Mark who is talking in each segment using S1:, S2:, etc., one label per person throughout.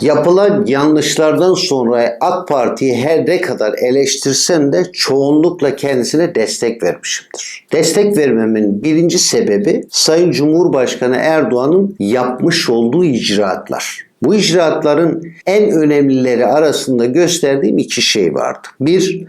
S1: Yapılan yanlışlardan sonra AK Parti'yi her ne kadar eleştirsem de çoğunlukla kendisine destek vermişimdir. Destek vermemin birinci sebebi Sayın Cumhurbaşkanı Erdoğan'ın yapmış olduğu icraatlar. Bu icraatların en önemlileri arasında gösterdiğim iki şey vardı. Bir,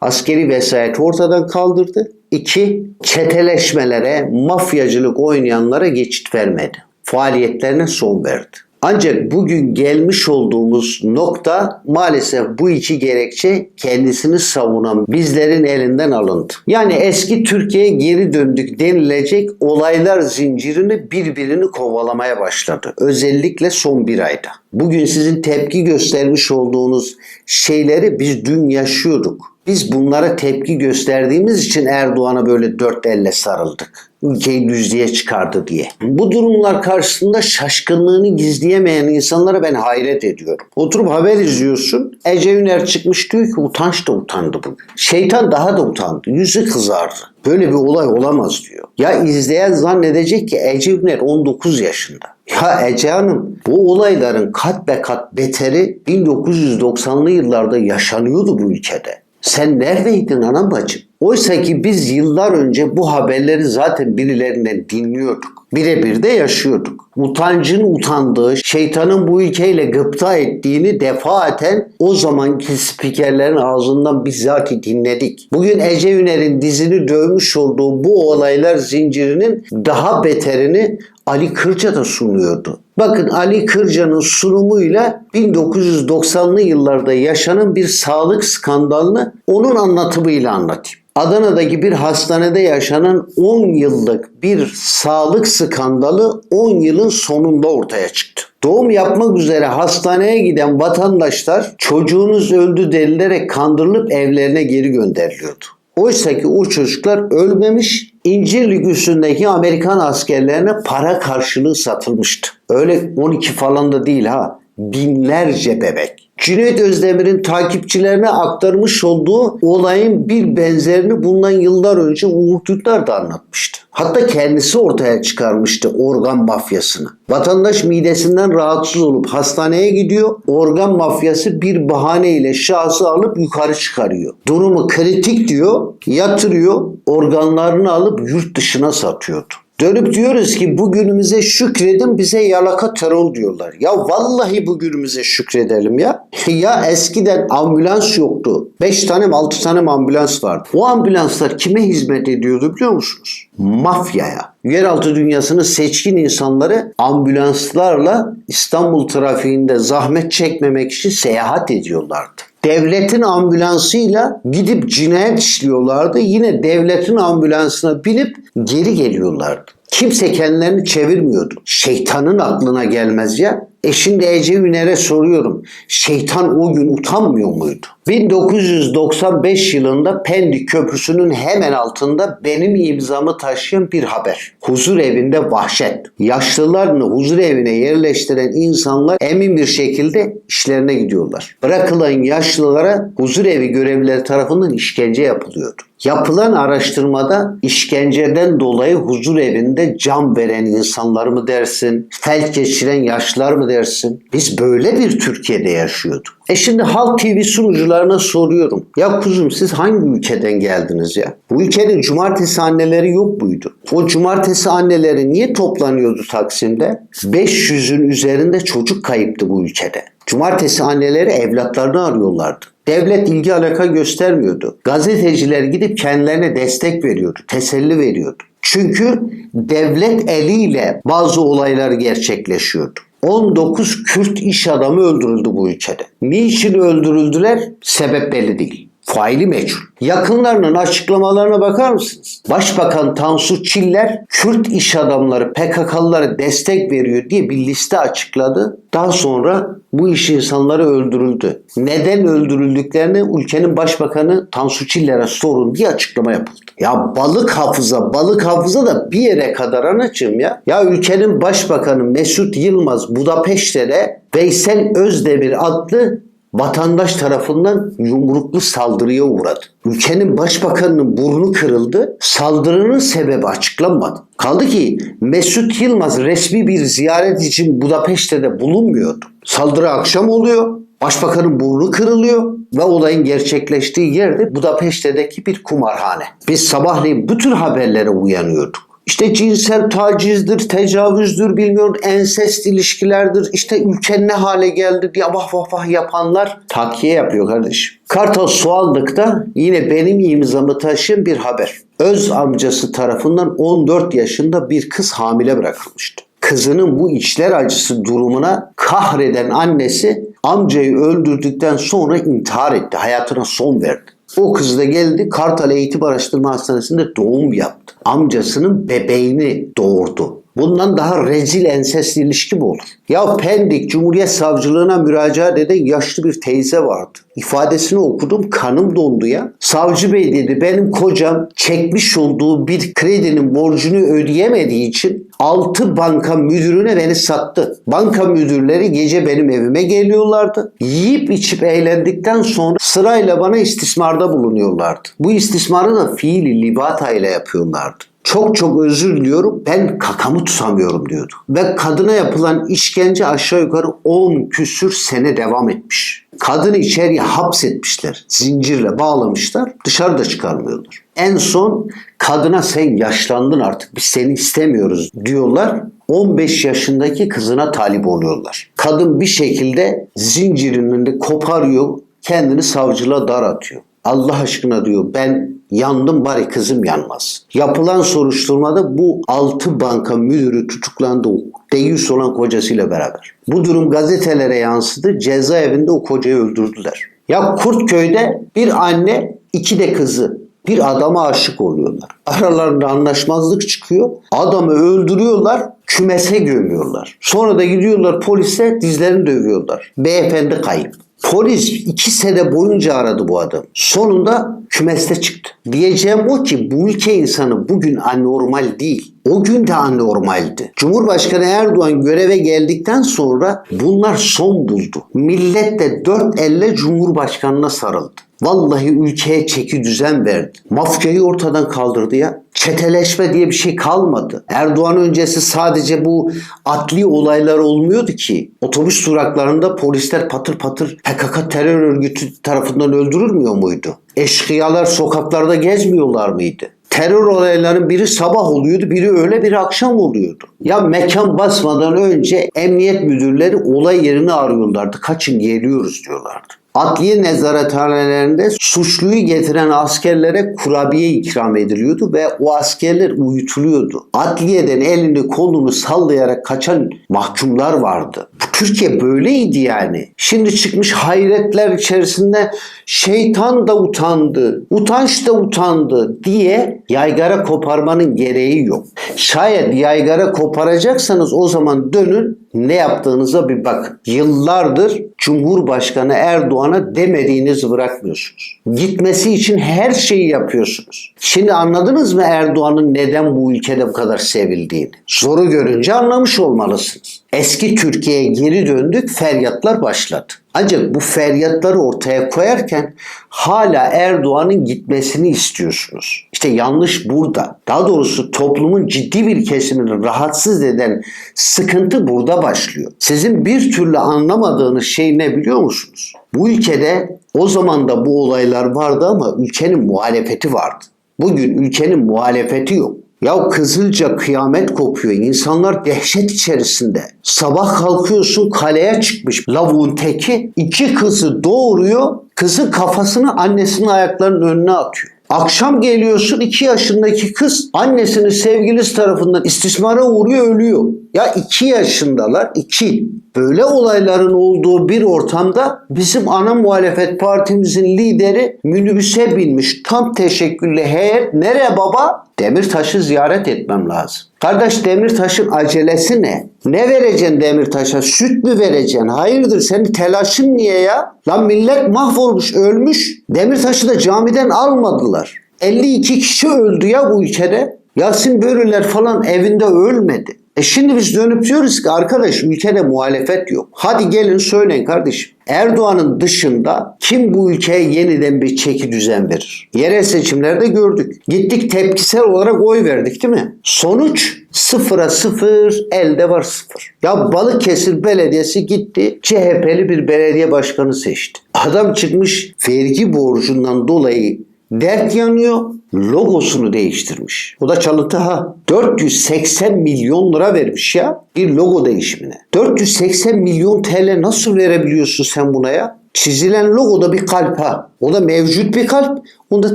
S1: askeri vesayeti ortadan kaldırdı. İki, çeteleşmelere, mafyacılık oynayanlara geçit vermedi. Faaliyetlerine son verdi. Ancak bugün gelmiş olduğumuz nokta maalesef bu iki gerekçe kendisini savunan bizlerin elinden alındı. Yani eski Türkiye'ye geri döndük denilecek olaylar zincirini birbirini kovalamaya başladı. Özellikle son bir ayda. Bugün sizin tepki göstermiş olduğunuz şeyleri biz dün yaşıyorduk. Biz bunlara tepki gösterdiğimiz için Erdoğan'a böyle dört elle sarıldık. Ülkeyi düzlüğe çıkardı diye. Bu durumlar karşısında şaşkınlığını gizleyemeyen insanlara ben hayret ediyorum. Oturup haber izliyorsun. Ece Üner çıkmış diyor ki utanç da utandı bugün. Şeytan daha da utandı. Yüzü kızardı. Böyle bir olay olamaz diyor. Ya izleyen zannedecek ki Ece Üner 19 yaşında. Ya Ece Hanım bu olayların kat be kat beteri 1990'lı yıllarda yaşanıyordu bu ülkede. Sen neredeydin anam bacım? Oysa ki biz yıllar önce bu haberleri zaten birilerinden dinliyorduk. Birebir de yaşıyorduk. Utancın utandığı, şeytanın bu ülkeyle gıpta ettiğini defaten o zamanki spikerlerin ağzından bizzat dinledik. Bugün Ece Üner'in dizini dövmüş olduğu bu olaylar zincirinin daha beterini Ali Kırca da sunuyordu. Bakın Ali Kırca'nın sunumuyla 1990'lı yıllarda yaşanan bir sağlık skandalını onun anlatımıyla anlatayım. Adana'daki bir hastanede yaşanan 10 yıllık bir sağlık skandalı 10 yılın sonunda ortaya çıktı. Doğum yapmak üzere hastaneye giden vatandaşlar çocuğunuz öldü denilerek kandırılıp evlerine geri gönderiliyordu. Oysa ki o çocuklar ölmemiş, İncirlik üstündeki Amerikan askerlerine para karşılığı satılmıştı. Öyle 12 falan da değil ha. Binlerce bebek. Cüneyt Özdemir'in takipçilerine aktarmış olduğu olayın bir benzerini bundan yıllar önce Uğur Dündar da anlatmıştı. Hatta kendisi ortaya çıkarmıştı organ mafyasını. Vatandaş midesinden rahatsız olup hastaneye gidiyor. Organ mafyası bir bahaneyle şahsı alıp yukarı çıkarıyor. Durumu kritik diyor, yatırıyor, organlarını alıp yurt dışına satıyordu. Dönüp diyoruz ki bugünümüze şükredin bize yalaka terör diyorlar. Ya vallahi bugünümüze şükredelim ya. Ya eskiden ambulans yoktu. 5 tane mi 6 tane ambulans vardı. O ambulanslar kime hizmet ediyordu biliyor musunuz? Mafyaya. Yeraltı dünyasının seçkin insanları ambulanslarla İstanbul trafiğinde zahmet çekmemek için seyahat ediyorlardı. Devletin ambulansıyla gidip cinayet işliyorlardı. Yine devletin ambulansına binip geri geliyorlardı. Kimse kendilerini çevirmiyordu. Şeytanın aklına gelmez ya. E şimdi Ece Üner'e soruyorum. Şeytan o gün utanmıyor muydu? 1995 yılında Pendik Köprüsü'nün hemen altında benim imzamı taşıyan bir haber. Huzur evinde vahşet. Yaşlılarını huzur evine yerleştiren insanlar emin bir şekilde işlerine gidiyorlar. Bırakılan yaşlılara huzur evi görevlileri tarafından işkence yapılıyordu. Yapılan araştırmada işkenceden dolayı huzur evinde can veren insanlar mı dersin, felç geçiren yaşlılar mı dersin? Biz böyle bir Türkiye'de yaşıyorduk. E şimdi Halk TV sunucularına soruyorum. Ya kuzum siz hangi ülkeden geldiniz ya? Bu ülkenin cumartesi anneleri yok muydu? O cumartesi anneleri niye toplanıyordu Taksim'de? 500'ün üzerinde çocuk kayıptı bu ülkede. Cumartesi anneleri evlatlarını arıyorlardı. Devlet ilgi alaka göstermiyordu. Gazeteciler gidip kendilerine destek veriyordu, teselli veriyordu. Çünkü devlet eliyle bazı olaylar gerçekleşiyordu. 19 Kürt iş adamı öldürüldü bu ülkede. Niçin öldürüldüler? Sebep belli değil. Faili meçhul. Yakınlarının açıklamalarına bakar mısınız? Başbakan Tansu Çiller Kürt iş adamları PKK'lılara destek veriyor diye bir liste açıkladı. Daha sonra bu iş insanları öldürüldü. Neden öldürüldüklerini ülkenin başbakanı Tansu Çiller'e sorun diye açıklama yapıldı. Ya balık hafıza, balık hafıza da bir yere kadar anacığım ya. Ya ülkenin başbakanı Mesut Yılmaz Budapeşte'de Veysel Özdemir adlı vatandaş tarafından yumruklu saldırıya uğradı. Ülkenin başbakanının burnu kırıldı. Saldırının sebebi açıklanmadı. Kaldı ki Mesut Yılmaz resmi bir ziyaret için Budapeşte'de bulunmuyordu. Saldırı akşam oluyor. Başbakanın burnu kırılıyor ve olayın gerçekleştiği yerde Budapeşte'deki bir kumarhane. Biz sabahleyin bu tür haberlere uyanıyorduk. İşte cinsel tacizdir, tecavüzdür, bilmiyorum ensest ilişkilerdir. İşte ülke ne hale geldi diye vah vah vah yapanlar takiye yapıyor kardeşim. Kartal Soğanlık'ta yine benim imzamı taşıyan bir haber. Öz amcası tarafından 14 yaşında bir kız hamile bırakılmıştı. Kızının bu içler acısı durumuna kahreden annesi amcayı öldürdükten sonra intihar etti. Hayatına son verdi. O kız da geldi Kartal Eğitim Araştırma Hastanesi'nde doğum yaptı. Amcasının bebeğini doğurdu. Bundan daha rezil ensest ilişki mi olur? Ya Pendik Cumhuriyet Savcılığına müracaat eden yaşlı bir teyze vardı. İfadesini okudum kanım dondu ya. Savcı bey dedi benim kocam çekmiş olduğu bir kredinin borcunu ödeyemediği için 6 banka müdürüne beni sattı. Banka müdürleri gece benim evime geliyorlardı. Yiyip içip eğlendikten sonra sırayla bana istismarda bulunuyorlardı. Bu istismarı da fiili libata ile yapıyorlardı. Çok çok özür diliyorum ben kakamı tutamıyorum diyordu. Ve kadına yapılan işkence aşağı yukarı 10 küsür sene devam etmiş. Kadını içeriye hapsetmişler. Zincirle bağlamışlar. Dışarıda çıkarmıyorlar. En son kadına sen yaşlandın artık biz seni istemiyoruz diyorlar. 15 yaşındaki kızına talip oluyorlar. Kadın bir şekilde zincirini de koparıyor. Kendini savcılığa dar atıyor. Allah aşkına diyor ben yandım bari kızım yanmaz. Yapılan soruşturmada bu 6 banka müdürü tutuklandı. Deyyus olan kocasıyla beraber. Bu durum gazetelere yansıdı. Cezaevinde o kocayı öldürdüler. Ya Kurtköy'de bir anne iki de kızı bir adama aşık oluyorlar. Aralarında anlaşmazlık çıkıyor. Adamı öldürüyorlar, kümese gömüyorlar. Sonra da gidiyorlar polise dizlerini dövüyorlar. Beyefendi kayıp. Polis iki sene boyunca aradı bu adam. Sonunda kümeste çıktı. Diyeceğim o ki bu ülke insanı bugün anormal değil. O gün de anormaldi. Cumhurbaşkanı Erdoğan göreve geldikten sonra bunlar son buldu. Millet de dört elle Cumhurbaşkanına sarıldı. Vallahi ülkeye çeki düzen verdi. Mafyayı ortadan kaldırdı ya. Çeteleşme diye bir şey kalmadı. Erdoğan öncesi sadece bu adli olaylar olmuyordu ki. Otobüs duraklarında polisler patır patır PKK terör örgütü tarafından öldürülmüyor muydu? Eşkıyalar sokaklarda gezmiyorlar mıydı? Terör olaylarının biri sabah oluyordu, biri öğle, biri akşam oluyordu. Ya mekan basmadan önce emniyet müdürleri olay yerini arıyorlardı. Kaçın geliyoruz diyorlardı. Adliye nezarethanelerinde suçluyu getiren askerlere kurabiye ikram ediliyordu ve o askerler uyutuluyordu. Adliyeden elini kolunu sallayarak kaçan mahkumlar vardı. Bu Türkiye böyleydi yani. Şimdi çıkmış hayretler içerisinde şeytan da utandı, utanç da utandı diye yaygara koparmanın gereği yok. Şayet yaygara koparacaksanız o zaman dönün ne yaptığınıza bir bakın. Yıllardır Cumhurbaşkanı Erdoğan'a demediğinizi bırakmıyorsunuz. Gitmesi için her şeyi yapıyorsunuz. Şimdi anladınız mı Erdoğan'ın neden bu ülkede bu kadar sevildiğini? Zoru görünce anlamış olmalısınız. Eski Türkiye'ye geri döndük, feryatlar başladı. Ancak bu feryatları ortaya koyarken hala Erdoğan'ın gitmesini istiyorsunuz. İşte yanlış burada. Daha doğrusu toplumun ciddi bir kesimini rahatsız eden sıkıntı burada başlıyor. Sizin bir türlü anlamadığınız şey ne biliyor musunuz? Bu ülkede o zaman da bu olaylar vardı ama ülkenin muhalefeti vardı. Bugün ülkenin muhalefeti yok. Ya Kızılca kıyamet kopuyor. İnsanlar dehşet içerisinde. Sabah kalkıyorsun kaleye çıkmış lavuğun teki. iki kızı doğuruyor. Kızın kafasını annesinin ayaklarının önüne atıyor. Akşam geliyorsun 2 yaşındaki kız annesinin sevgilisi tarafından istismara uğruyor ölüyor. Ya 2 yaşındalar 2. Böyle olayların olduğu bir ortamda bizim ana muhalefet partimizin lideri minibüse binmiş. Tam teşekküllü heyet. Nereye baba? Demirtaş'ı ziyaret etmem lazım. Kardeş Demirtaş'ın acelesi ne? Ne vereceksin Demirtaş'a? Süt mü vereceksin? Hayırdır senin telaşın niye ya? Lan millet mahvolmuş, ölmüş. Demirtaş'ı da camiden almadılar. 52 kişi öldü ya bu ülkede. Yasin Börüler falan evinde ölmedi. E şimdi biz dönüp diyoruz ki arkadaş ülkede muhalefet yok. Hadi gelin söyleyin kardeşim. Erdoğan'ın dışında kim bu ülkeye yeniden bir çeki düzen verir? Yerel seçimlerde gördük. Gittik tepkisel olarak oy verdik değil mi? Sonuç sıfıra sıfır, elde var sıfır. Ya Balıkesir Belediyesi gitti CHP'li bir belediye başkanı seçti. Adam çıkmış vergi borcundan dolayı dert yanıyor logosunu değiştirmiş. O da çalıntı ha. 480 milyon lira vermiş ya bir logo değişimine. 480 milyon TL nasıl verebiliyorsun sen buna ya? Çizilen logoda bir kalp ha. O da mevcut bir kalp. Onu da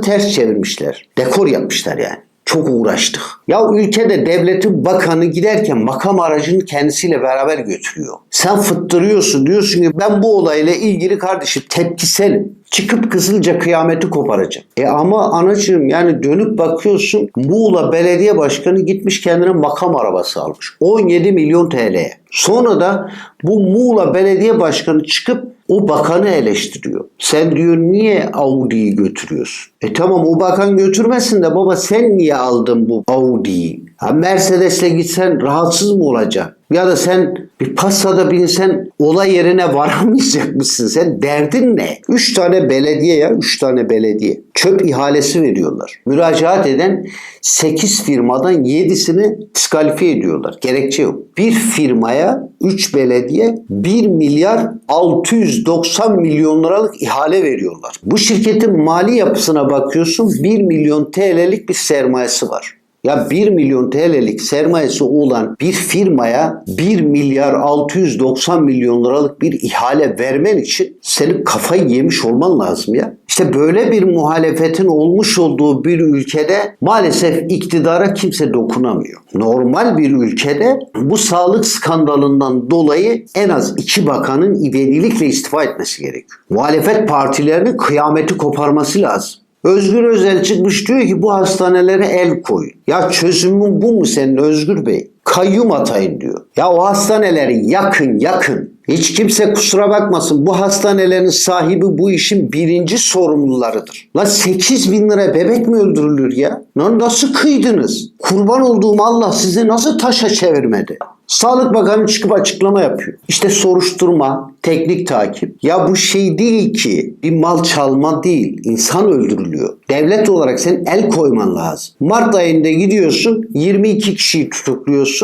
S1: ters çevirmişler. Dekor yapmışlar yani. Çok uğraştık. Ya ülkede devletin bakanı giderken makam aracını kendisiyle beraber götürüyor. Sen fıttırıyorsun diyorsun ki ben bu olayla ilgili kardeşim tepkiselim. Çıkıp kızılca kıyameti koparacağım. E ama anacığım yani dönüp bakıyorsun Muğla Belediye Başkanı gitmiş kendine makam arabası almış. 17 milyon TL'ye. Sonra da bu Muğla Belediye Başkanı çıkıp o bakanı eleştiriyor. Sen diyor niye Audi'yi götürüyorsun? E tamam o bakan götürmesin de baba sen niye aldın bu Audi'yi? Ha Mercedes'le gitsen rahatsız mı olacaksın? Ya da sen bir Passat'a binsen olay yerine varamayacak mısın? Sen derdin ne? Üç tane belediye ya, üç tane belediye. Çöp ihalesi veriyorlar. Müracaat eden 8 firmadan 7'sini diskalifiye ediyorlar. Gerekçe yok. Bir firmaya 3 belediye 1 milyar 690 milyon liralık ihale veriyorlar. Bu şirketin mali yapısına bakıyorsun 1 milyon TL'lik bir sermayesi var. Ya 1 milyon TL'lik sermayesi olan bir firmaya 1 milyar 690 milyon liralık bir ihale vermen için senin kafayı yemiş olman lazım ya. İşte böyle bir muhalefetin olmuş olduğu bir ülkede maalesef iktidara kimse dokunamıyor. Normal bir ülkede bu sağlık skandalından dolayı en az iki bakanın ivedilikle istifa etmesi gerekiyor. Muhalefet partilerinin kıyameti koparması lazım. Özgür Özel çıkmış diyor ki bu hastanelere el koy. Ya çözümün bu mu senin Özgür Bey? Kayyum atayın diyor. Ya o hastaneleri yakın yakın. Hiç kimse kusura bakmasın bu hastanelerin sahibi bu işin birinci sorumlularıdır. La 8 bin lira bebek mi öldürülür ya? Lan nasıl kıydınız? Kurban olduğum Allah sizi nasıl taşa çevirmedi? Sağlık Bakanı çıkıp açıklama yapıyor. İşte soruşturma, teknik takip. Ya bu şey değil ki bir mal çalma değil. İnsan öldürülüyor. Devlet olarak sen el koyman lazım. Mart ayında gidiyorsun 22 kişiyi tutukluyorsun.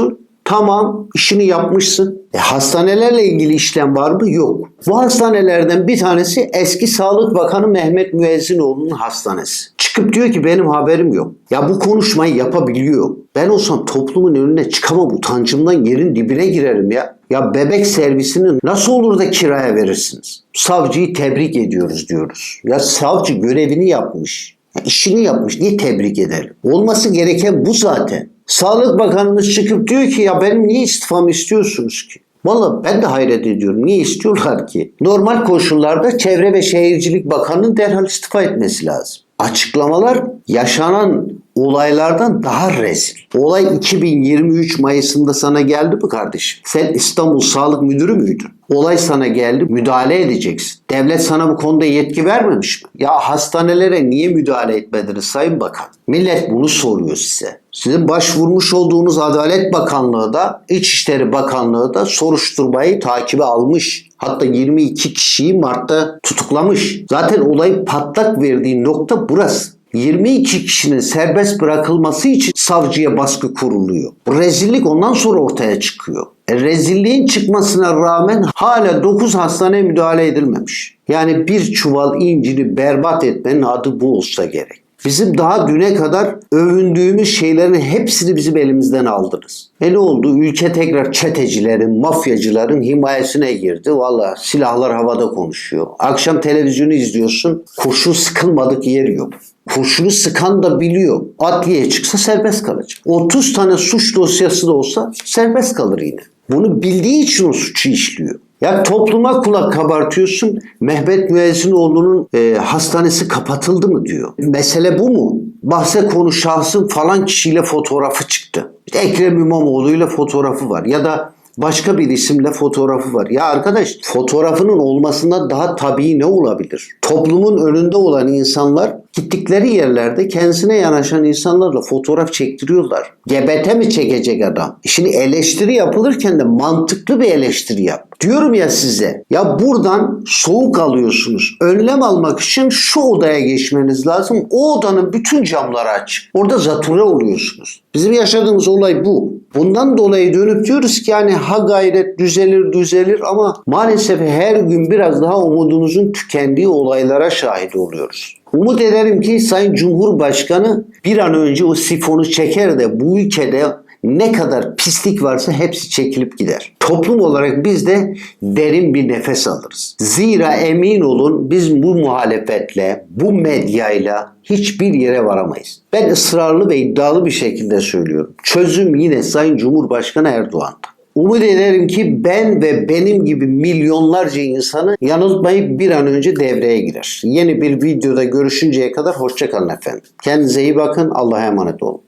S1: Tamam işini yapmışsın. E, hastanelerle ilgili işlem var mı? Yok. Bu hastanelerden bir tanesi eski Sağlık Bakanı Mehmet Müezzinoğlu'nun hastanesi. Çıkıp diyor ki benim haberim yok. Ya bu konuşmayı yapabiliyor. Ben olsam toplumun önüne çıkamam utancımdan yerin dibine girerim ya. Ya bebek servisini nasıl olur da kiraya verirsiniz? Savcıyı tebrik ediyoruz diyoruz. Ya savcı görevini yapmış. Ya işini yapmış. Niye tebrik edelim? Olması gereken bu zaten. Sağlık Bakanımız çıkıp diyor ki ya benim niye istifamı istiyorsunuz ki? Valla ben de hayret ediyorum. Niye istiyorlar ki? Normal koşullarda Çevre ve Şehircilik Bakanı'nın derhal istifa etmesi lazım. Açıklamalar yaşanan olaylardan daha rezil. Olay 2023 Mayıs'ında sana geldi mi kardeşim? Sen İstanbul Sağlık Müdürü müydün? Olay sana geldi, müdahale edeceksin. Devlet sana bu konuda yetki vermemiş mi? Ya hastanelere niye müdahale etmediniz Sayın Bakan? Millet bunu soruyor size. Sizin başvurmuş olduğunuz Adalet Bakanlığı da, İçişleri Bakanlığı da soruşturmayı takibe almış. Hatta 22 kişiyi Mart'ta tutuklamış. Zaten olayın patlak verdiği nokta burası. 22 kişinin serbest bırakılması için savcıya baskı kuruluyor. Bu rezillik ondan sonra ortaya çıkıyor. E, rezilliğin çıkmasına rağmen hala 9 hastane müdahale edilmemiş. Yani bir çuval incini berbat etmenin adı bu olsa gerek. Bizim daha düne kadar övündüğümüz şeylerin hepsini bizim elimizden aldınız. E ne oldu? Ülke tekrar çetecilerin, mafyacıların himayesine girdi. Valla silahlar havada konuşuyor. Akşam televizyonu izliyorsun. Kurşun sıkılmadık yer yok. Kurşunu sıkan da biliyor. Adliyeye çıksa serbest kalacak. 30 tane suç dosyası da olsa serbest kalır yine. Bunu bildiği için o suçu işliyor. Ya topluma kulak kabartıyorsun. Mehmet Müezzinoğlu'nun e, hastanesi kapatıldı mı diyor. Mesele bu mu? Bahse konu şahsın falan kişiyle fotoğrafı çıktı. İşte Ekrem İmamoğlu'yla fotoğrafı var. Ya da başka bir isimle fotoğrafı var. Ya arkadaş fotoğrafının olmasından daha tabii ne olabilir? Toplumun önünde olan insanlar Gittikleri yerlerde kendisine yanaşan insanlarla fotoğraf çektiriyorlar. GBT mi çekecek adam? Şimdi eleştiri yapılırken de mantıklı bir eleştiri yap. Diyorum ya size ya buradan soğuk alıyorsunuz. Önlem almak için şu odaya geçmeniz lazım. O odanın bütün camları açık. Orada zatürre oluyorsunuz. Bizim yaşadığımız olay bu. Bundan dolayı dönüp diyoruz ki yani ha gayret düzelir düzelir ama maalesef her gün biraz daha umudumuzun tükendiği olaylara şahit oluyoruz. Umut ederim ki Sayın Cumhurbaşkanı bir an önce o sifonu çeker de bu ülkede ne kadar pislik varsa hepsi çekilip gider. Toplum olarak biz de derin bir nefes alırız. Zira emin olun biz bu muhalefetle, bu medyayla hiçbir yere varamayız. Ben ısrarlı ve iddialı bir şekilde söylüyorum. Çözüm yine Sayın Cumhurbaşkanı Erdoğan'da. Umut ederim ki ben ve benim gibi milyonlarca insanı yanıltmayıp bir an önce devreye girer. Yeni bir videoda görüşünceye kadar hoşçakalın efendim. Kendinize iyi bakın. Allah'a emanet olun.